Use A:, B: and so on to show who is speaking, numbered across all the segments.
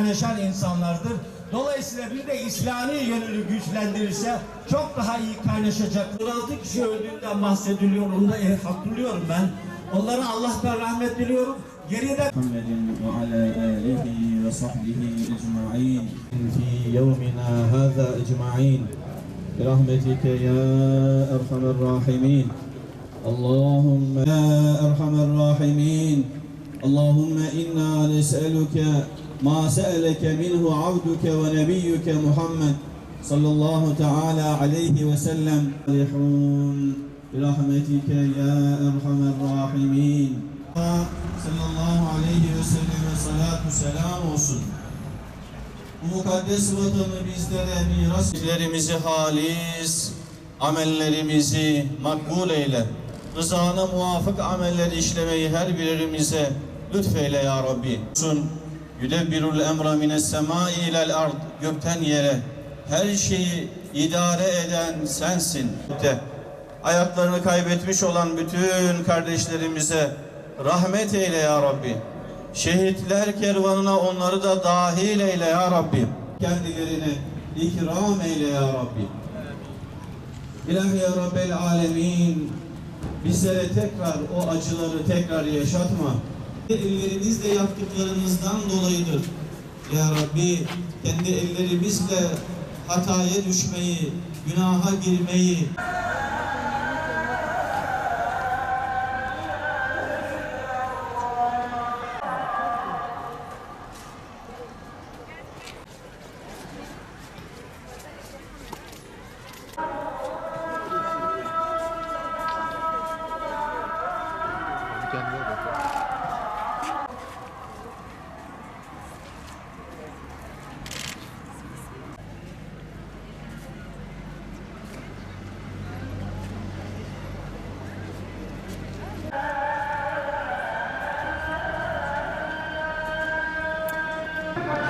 A: kaynaşan insanlardır. Dolayısıyla bir de İslami yönünü güçlendirirse çok daha iyi kaynaşacak. 16 kişi öldüğünden bahsediliyor. Onu da e, hatırlıyorum ben. Onlara Allah'tan rahmet diliyorum. Geriye de
B: محمد وعلى آله وصحبه أجمعين في يومنا هذا أجمعين برحمتك يا أرحم الراحمين اللهم يا أرحم الراحمين اللهم إنا نسألك ما سألك منه عبدك ونبيك محمد صلى الله تعالى عليه وسلم صالحون برحمتك يا أرحم الراحمين sallallahu aleyhi ve selleme salatu selam olsun. Bu mukaddes vatanı bizlere miras işlerimizi halis, amellerimizi makbul eyle. Rızana muvafık ameller işlemeyi her birimize lütfeyle ya Rabbi. Sun yudebbirul emra mines semai ilel ard gökten yere her şeyi idare eden sensin. De. Ayaklarını kaybetmiş olan bütün kardeşlerimize rahmet eyle ya Rabbi. Şehitler kervanına onları da dahil eyle ya Rabbi. Kendilerine ikram eyle ya Rabbi. İlahi ya Rabbel alemin bizlere tekrar o acıları tekrar yaşatma. Ellerinizle yaptıklarınızdan dolayıdır. Ya Rabbi kendi ellerimizle hataya düşmeyi, günaha girmeyi,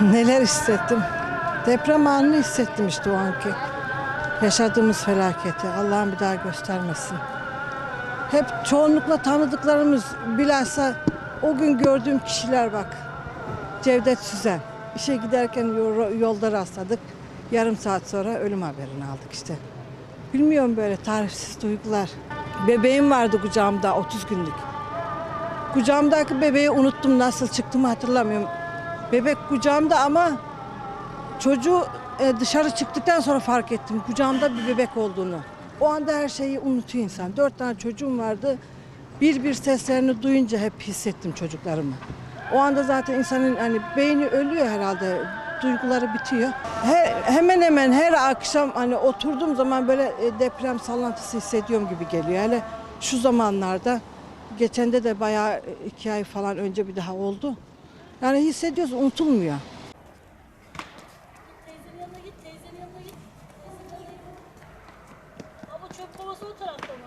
C: Neler hissettim. Deprem anını hissettim işte o anki. Yaşadığımız felaketi. Allah'ım bir daha göstermesin. Hep çoğunlukla tanıdıklarımız bilhassa o gün gördüğüm kişiler bak. Cevdet Süzen. İşe giderken yol- yolda rastladık. Yarım saat sonra ölüm haberini aldık işte. Bilmiyorum böyle tarifsiz duygular. Bebeğim vardı kucağımda 30 günlük. Kucağımdaki bebeği unuttum nasıl çıktığımı hatırlamıyorum. Bebek kucağımda ama çocuğu e, dışarı çıktıktan sonra fark ettim kucağımda bir bebek olduğunu. O anda her şeyi unutuyor insan. Dört tane çocuğum vardı. Bir bir seslerini duyunca hep hissettim çocuklarımı. O anda zaten insanın hani beyni ölüyor herhalde. Duyguları bitiyor. He- hemen hemen her akşam hani oturduğum zaman böyle e, deprem sallantısı hissediyorum gibi geliyor. Hele şu zamanlarda geçende de bayağı e, iki ay falan önce bir daha oldu. Yani hissediyorsun unutulmuyor.
D: Teyzenin yanına git, teyzenin yanına git. Teyzenin çöp kovası o tarafta mı?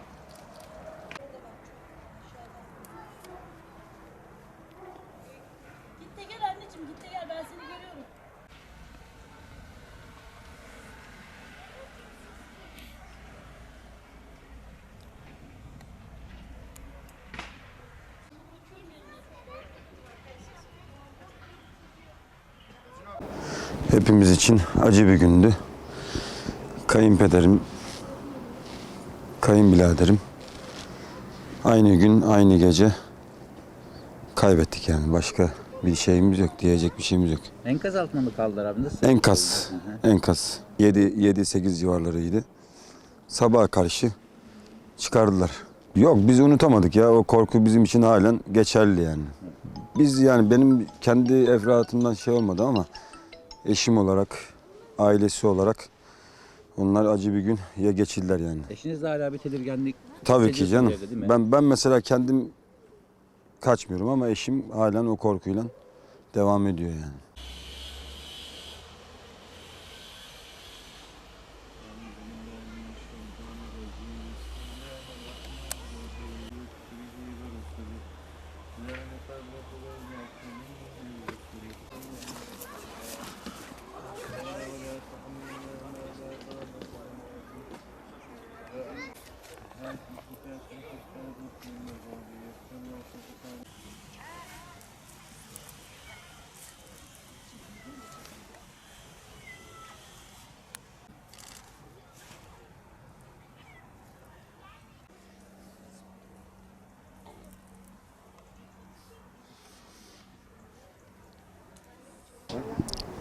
D: Git de gel anneciğim, git de gel.
E: Hepimiz için acı bir gündü. Kayınpederim, kayınbiraderim aynı gün, aynı gece kaybettik yani. Başka bir şeyimiz yok, diyecek bir şeyimiz yok.
F: Enkaz altında mı kaldılar abi? Nasıl?
E: Enkaz, enkaz. 7-8 civarlarıydı. Sabaha karşı çıkardılar. Yok biz unutamadık ya. O korku bizim için halen geçerli yani. Biz yani benim kendi efratımdan şey olmadı ama eşim olarak, ailesi olarak onlar acı bir gün ya geçirdiler yani.
F: Eşiniz de hala bir tedirginlik
E: Tabii ki canım.
F: evde, değil mi?
E: Ben ben mesela kendim kaçmıyorum ama eşim halen o korkuyla devam ediyor yani.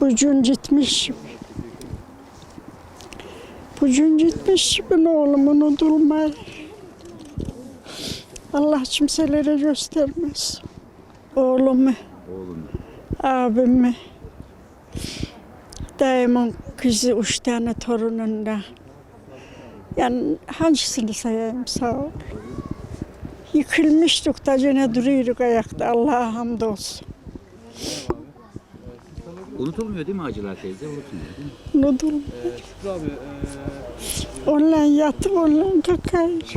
G: Bugün gitmiş. Bugün gitmiş ben oğlum unutulmaz. Allah kimselere göstermez. Oğlumu, abimi, dayımın kızı üç tane torununda. Yani hangisini sayayım sağ ol. Yıkılmıştık da yine duruyoruz ayakta Allah'a hamdolsun.
F: Unutulmuyor değil mi Hacılar teyze? Unutulmuyor değil mi?
G: Unutulmaz. Onunla yatıp onunla kalkıyoruz.